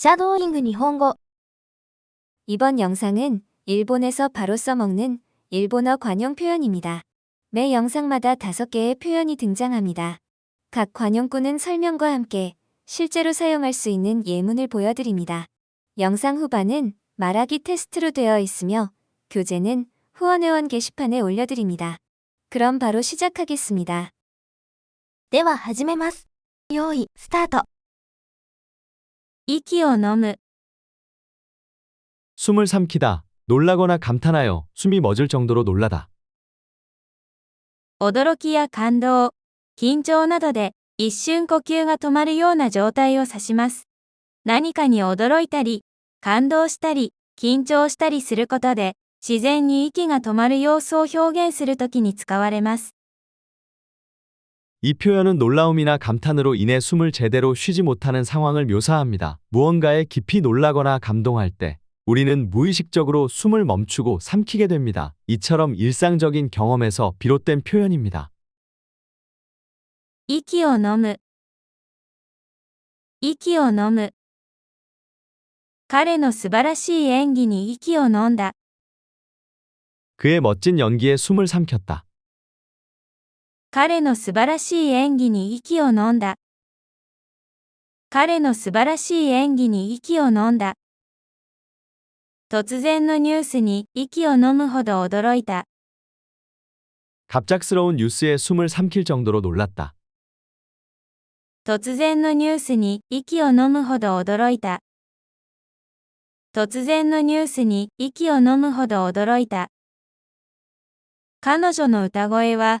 샤도잉 일본어 이번 영상은 일본에서 바로 써먹는 일본어 관용 표현입니다. 매 영상마다 다섯 개의 표현이 등장합니다. 각 관용구는 설명과 함께 실제로 사용할 수 있는 예문을 보여드립니다. 영상 후반은 말하기 테스트로 되어 있으며 교재는 후원회원 게시판에 올려드립니다. 그럼 바로 시작하겠습니다. では始めます。用意、スタート。 息を飲む 숨을 삼키다, 놀라거나 감탄하여 숨이 멎을 정도로 놀라다. 驚きや感動、緊張などで一瞬呼吸が止まるような状態を指します。何かに驚いたり、感動したり、緊張したりすることで、自然に息が止まる様子を表現するときに使われます。 이 표현은 놀라움이나 감탄으로 인해 숨을 제대로 쉬지 못하는 상황을 묘사합니다. 무언가에 깊이 놀라거나 감동할 때 우리는 무의식적으로 숨을 멈추고 삼키게 됩니다. 이처럼 일상적인 경험에서 비롯된 표현입니다. 息を飲む。息を飲む。彼の素晴らしい演技に息を飲んだ。 그의 멋진 연기에 숨을 삼켰다. 彼の素晴らしい演技に息を飲んだ。彼の素晴らしい演技に息を飲んだ。突然のニュースに息を飲むほど驚いた。 갑작스러운 뉴스에 숨을 삼킬 정도로 놀랐다. 突然のニュースに息を飲むほど驚いた。突然のニュースに息を飲むほど驚いた。彼女の歌声は、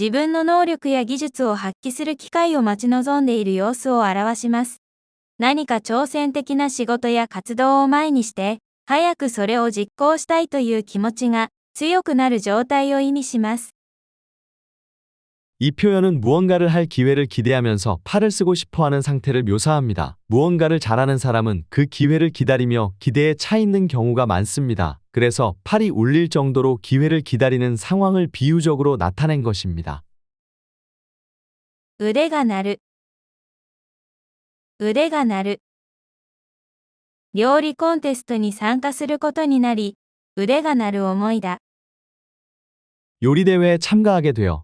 自分の能力や技術を発揮する機会を待ち望んでいる様子を表します。何か挑戦的な仕事や活動を前にして、早くそれを実行したいという気持ちが強くなる状態を意味します。 이 표현은 무언가를 할 기회를 기대하면서 팔을 쓰고 싶어 하는 상태를 묘사합니다. 무언가를 잘하는 사람은 그 기회를 기다리며 기대에 차 있는 경우가 많습니다. 그래서 팔이 울릴 정도로 기회를 기다리는 상황을 비유적으로 나타낸 것입니다. 腕が鳴る。腕が鳴る。料理コンテストに参加することになり、腕が鳴る思いだ。 요리대회에 참가하게 되어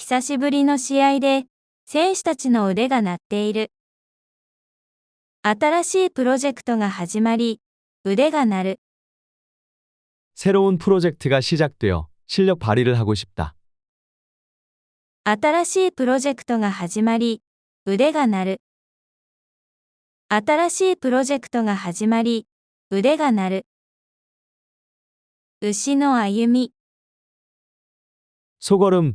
久しぶりの試合で、選手たちの腕が鳴っている。新しいプロジェクトが始まり、腕が鳴る。 새로운 프로젝트가 시작되어 실력 발휘를 하고 싶다. 新しいプロジェクトが始まり、腕が鳴る。新しいプロジェクトが始まり、腕が鳴る。牛の歩み、 소걸음,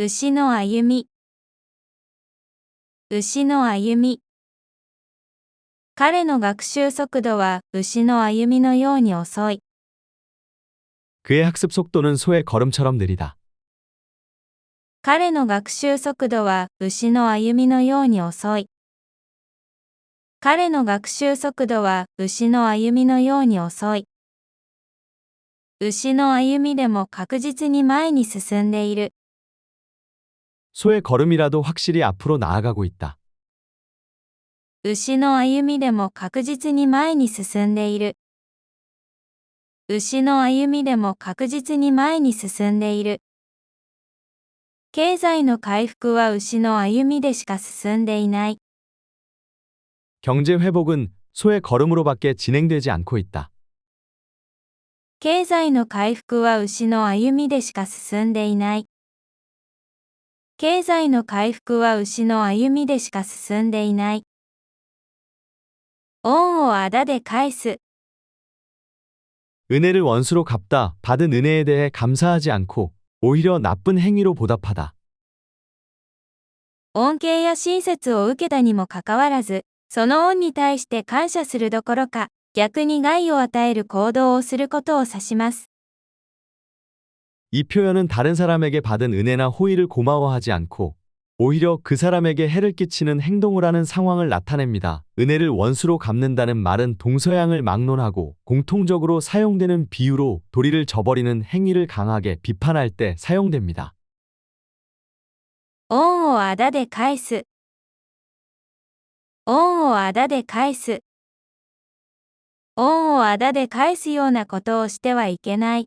牛の歩み。牛の歩み。彼の学習速度は牛の歩みのように遅い。 그의 학습 속도는 소의 걸음처럼 느리다. 彼の学習速度は牛の歩みのように遅い。 彼の学習速度は牛の歩みのように遅い。牛の歩みでも確実に前に進んでいる。 소의 걸음이라도 확실히 앞으로 나아가고 있다. 牛の歩みでも確実に前に進んでいる。牛の歩みでも確実に前に進んでいる。経済の回復は牛の歩みでしか進んでいない。 경제 회복은 소의 걸음으로밖에 진행되지 않고 있다. 経済の回復は牛の歩みでしか進んでいない。 経済の回復は牛の歩みでしか進んでいない。恩をあだで返す。 은혜를 원수로 갚다. 받은 은혜에 대해 감사하지 않고 오히려 나쁜 행위로 보답하다. 恩恵や親切を受けたにもかかわらず、その恩に対して感謝するどころか、逆に害を与える行動をすることを指します。 이 표현은 다른 사람에게 받은 은혜나 호의를 고마워하지 않고 오히려 그 사람에게 해를 끼치는 행동을 하는 상황을 나타냅니다. 은혜를 원수로 갚는다는 말은 동서양을 막론하고 공통적으로 사용되는 비유로 도리를 저버리는 행위를 강하게 비판할 때 사용됩니다. 恩をあだで返す。恩をあだで返す。恩をあだで返すようなことをしてはいけない。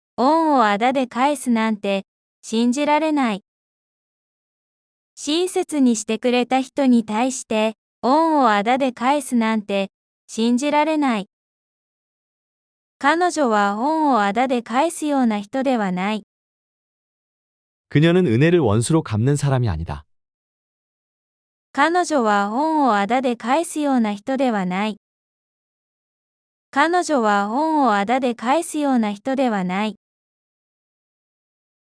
恩をあだで返すなんて、信じられない。親切にしてくれた人に対して、恩をあだで返すなんて、信じられない。彼女は恩をあだで返すような人ではない。彼女は恩をあだで返すような人ではない。彼女は恩をあだで返すような人ではない。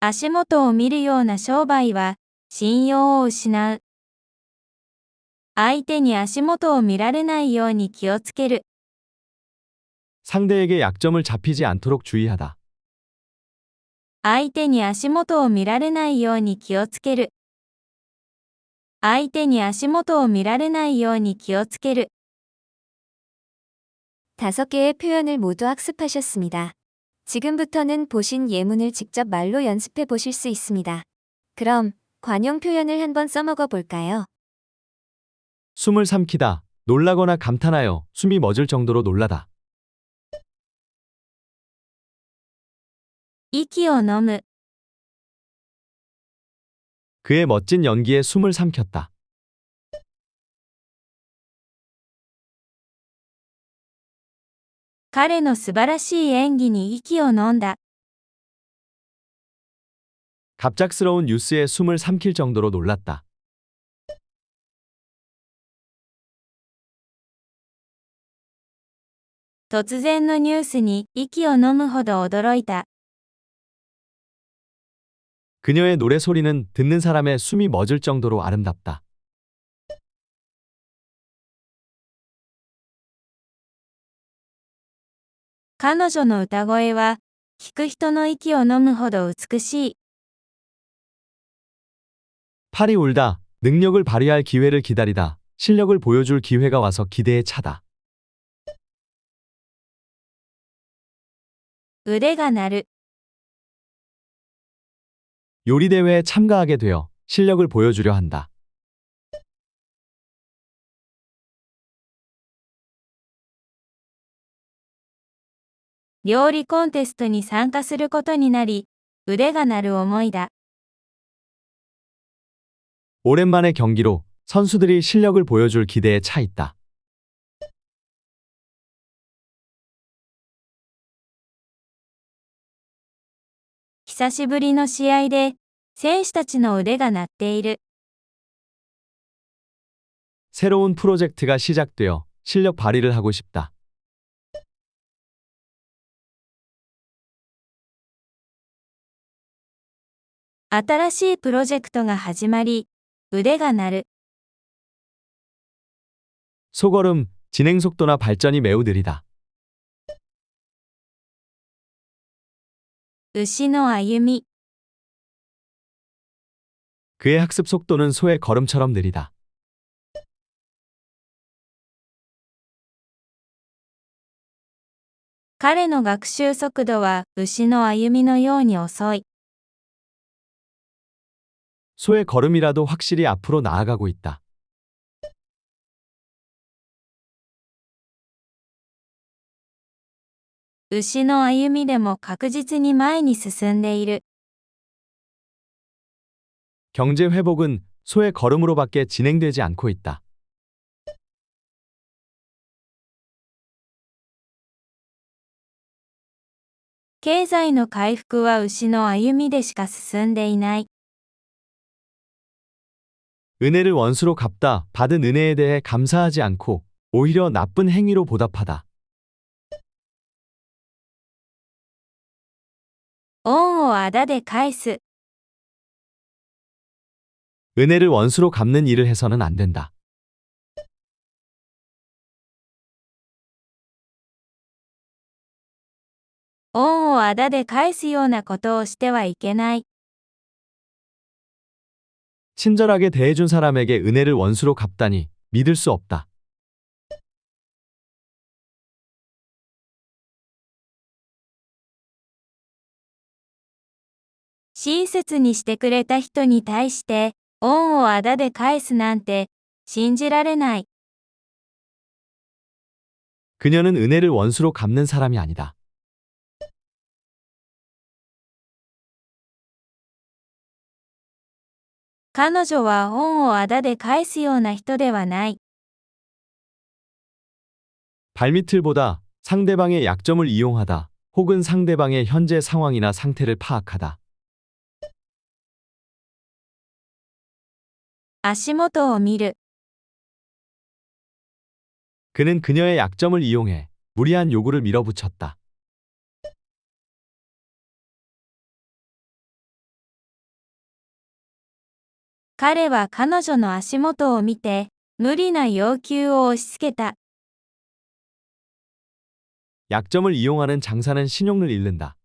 足元を見るような商売は、信用を失う。相手に足元を見られないように気をつける。 상대에게 약점을 잡히지 않도록 주의하다. 相手に足元を見られないように気をつける。相手に足元を見られないように気をつける。 다섯 개의 표현을 모두 학습하셨습니다. 지금부터는 보신 예문을 직접 말로 연습해 보실 수 있습니다. 그럼 관용 표현을 한번 써먹어 볼까요? 숨을 삼키다, 놀라거나 감탄하여 숨이 멎을 정도로 놀라다. 息を飲む。 그의 멋진 연기에 숨을 삼켰다. 彼の素晴らしい演技に息を飲んだ。 갑작스러운 뉴스에 숨을 삼킬 정도로 놀랐다. 突然のニュースに息を飲むほど驚いた。 그녀의 노래 소리는 듣는 사람의 숨이 멎을 정도로 아름답다. 彼女の歌声は、聞く人の息を飲むほど美しい。 팔이 울다. 능력을 발휘할 기회를 기다리다. 실력을 보여줄 기회가 와서 기대에 차다. 腕が鳴る。 요리 대회에 참가하게 되어 실력을 보여주려 한다. 料理コンテストに参加することになり、腕が鳴る思いだ。 오랜만의 경기로 선수들이 실력을 보여줄 기대에 차 있다. 久しぶりの試合で、選手たちの腕が鳴っている。 새로운 프로젝트가 시작되어 실력 발휘를 하고 싶다. 新しいプロジェクトが始まり、腕が鳴る。 소걸음, 진행 속도나 발전이 매우 느리다. 牛の歩み。 그의 학습 속도는 소의 걸음처럼 느리다. 彼の学習速度は牛の歩みのように遅い。 소의 걸음이라도 확실히 앞으로 나아가고 있다. 牛の歩みでも確実に前に進んでいる。 경제 회복은 소의 걸음으로밖에 진행되지 않고 있다. 経済の回復は牛の歩みでしか進んでいない。 은혜를 원수로 갚다. 받은 은혜에 대해 감사하지 않고 오히려 나쁜 행위로 보답하다. 恩をあだで返す。 은혜를 원수로 갚는 일을 해서는 안 된다. 恩をあだで返すようなことをしてはいけない。 친절하게 대해준 사람에게 은혜를 원수로 갚다니 믿을 수 없다. 親切にしてくれた人に対して、恩をあだで返すなんて、信じられない。 그녀는 은혜를 원수로 갚는 사람이 아니다. 彼女は恩をあだで返すような人ではない。 발밑을보다 상대방의 약점을 이용하다 혹은 상대방의 현재 상황이나 상태를 파악하다. 足元を見る。 그는 그녀의 약점을 이용해 무리한 요구를 밀어붙였다. 彼は彼女の足元を見て、無理な要求を押し付けた。 약점을 이용하는 장사는 신용을 잃는다.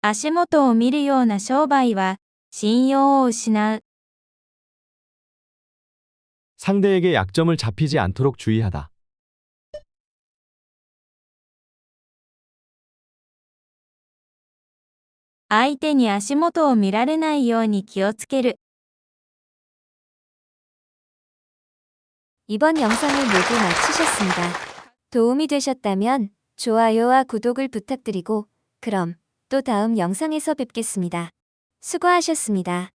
足元を見るような商売は、信用を失う。 상대에게 약점을 잡히지 않도록 주의하다. 相手に足元を見られないように気をつける。 이번 영상을 모두 마치셨습니다. 도움이 되셨다면 좋아요와 구독을 부탁드리고 그럼 또 다음 영상에서 뵙겠습니다. 수고하셨습니다.